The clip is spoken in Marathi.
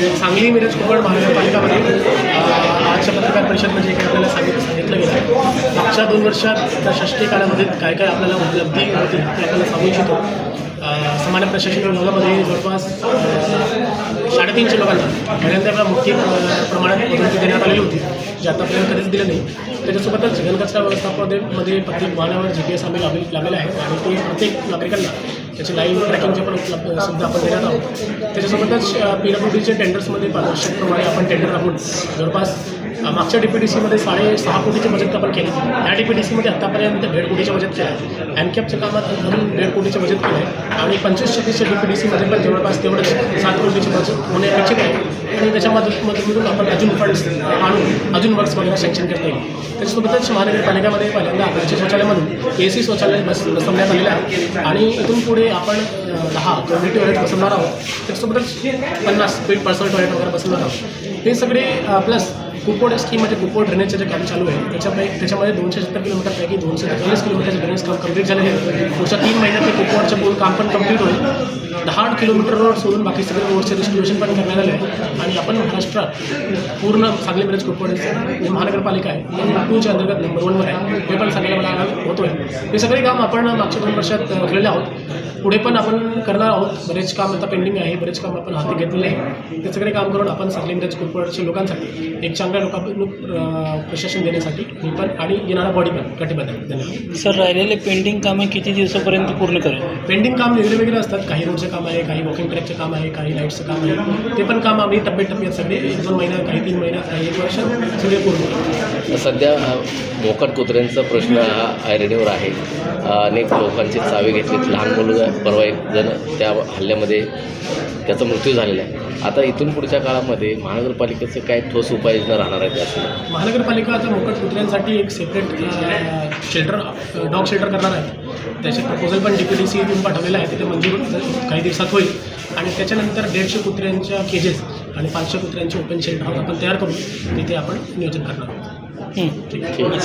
सांगली मिरज कोकण महानगरपालिकामध्ये आजच्या पत्रकार परिषदमध्ये म्हणजे काही आपल्याला सांगितलं सांगितलं गेलं आहे. मागच्या दोन वर्षात त्या षष्टी काळामध्ये काय काय आपल्याला उपलब्धी होती ते आपल्याला सांगू इच्छितो. सामान्य प्रशासन विभागामध्ये जवळपास साडेतीनशे लोकांना पहिल्यांदा मुख्य प्र- प्रमाणात पदोन्नती देण्यात आलेली होती जे आतापर्यंत कधीच दिलं नाही. त्याच्यासोबतच घनकचरा व्यवस्थापनामध्ये मध्ये प्रत्येक वाहनावर जी पी एस आम्ही लावले लागलेले आहे. आणि ते प्रत्येक नागरिकांना त्याची लाईव्ह ट्रॅकिंगचे पण उपलब्ध सुद्धा आपण देणार आहोत. त्याच्यासोबतच पी डब्ल्यू डीचे टेंडर्समध्ये पारदर्शकप्रमाणे आपण टेंडर आपण जवळपास मागच्या डी पी डी सीमध्ये साडे सहा कोटीचे बजेट आपण केले. या डी पी डी सीमध्ये आत्तापर्यंत दीड कोटीचे बजेट केलं आहे अँकॅपच्या कामात म्हणून दीड कोटीचे बजेट केलं. आहे आणि पंचवीस छत्तीसच्या डी पी डी सीमध्ये पण जवळपास तेवढंच सात कोटीचे बजेट होणे अपेक्षित आहे. आणि त्याच्यामध्ये मदत आपण अजून फंड्स आणून अजून वर्क्स वगैरे सँक्शन करता येईल त्याच्यासोबतच महानगरपालिकामध्ये पहिल्यांदा आदर्श शौचालयामधून ए सी शौचालय बस बसवण्यात आलेलं आहे. आणि इथून पुढे आपण दहा कम्युनिटी टॉयलेट बसवणार आहोत. त्याच्यासोबतच पन्नास स्पीड पर्सनल टॉयलेट वगैरे बसवणार आहोत. हे सगळे प्लस कुपोड स्कीममध्ये कुपोड ड्रेनेजचं जे काम चालू आहे त्याच्यापैकी त्याच्यामध्ये दोनशे सत्तर किलोमीटरपैकी दोनशे चाळीस किलोमीटरचं ड्रेनेज काम कंप्लीट झालेलं आहे. पुढच्या तीन महिन्यात ते कुपोडचं पूर्ण काम पण कंप्लीट होईल. दहा किलोमीटर रोड सोडून बाकी सगळे रोडचे रिस्टिट्यूशन पण करण्यात आले आहे. आणि आपण महाराष्ट्रात पूर्ण सांगली मिरज कुपोड जे महानगरपालिका आहे म्हणजे टूच्या अंतर्गत नंबर वनवर आहे. हे पण सांगायला मला होतो आहे हे सगळे काम आपण मागच्या दोन वर्षात केलेले आहोत. पुढे पण आपण करणार आहोत. बरेच काम आता पेंडिंग आहे. बरेच काम आपण हाती घेतलेले आहे. ते सगळे काम करून आपण सांगली मिरज कुरपडच्या लोकांसाठी एक चांगल्या लोकांनुक प्रशासन देण्यासाठी मी पण आणि येणारा बॉडी पण. कटिबद्ध धन्यवाद. सर राहिलेले पेंडिंग कामे किती दिवसापर्यंत पूर्ण करेल? पेंडिंग काम वेगळे वेगळे असतात. काही रोडचं काम आहे काही वॉकिंग ट्रॅकचं काम आहे काही लाईटचं काम आहे. ते पण काम आम्ही टप्प्याटप्प्यात सगळे एक दोन महिन्यात काही तीन महिन्यात काही एक वर्ष सगळे पूर्ण करू. सध्या अ, मोकाट कुत्र्यांचा प्रश्न हा आयरेडीवर आहे. अनेक लोकांची चावे घेतलीत. लहान मुलं परवा एक जण त्या हल्ल्यामध्ये त्याचा मृत्यू झालेला आहे. आता इथून पुढच्या काळामध्ये महानगरपालिकेचं काय ठोस उपाययोजना राहणार आहेत यासाठी महानगरपालिका आता मोकट कुत्र्यांसाठी एक सेपरेट शेल्टर डॉग शेल्टर करणार आहे. त्याचे प्रपोजल पण डी सी येऊन पाठवलेलं आहे तिथे मंजूर काही दिवसात होईल. आणि त्याच्यानंतर दीडशे कुत्र्यांच्या केजेस आणि पाचशे कुत्र्यांचे ओपन शेल्टर आपण तयार करून तिथे आपण नियोजन करणार आहोत. ठीक आहे ठीक आहे.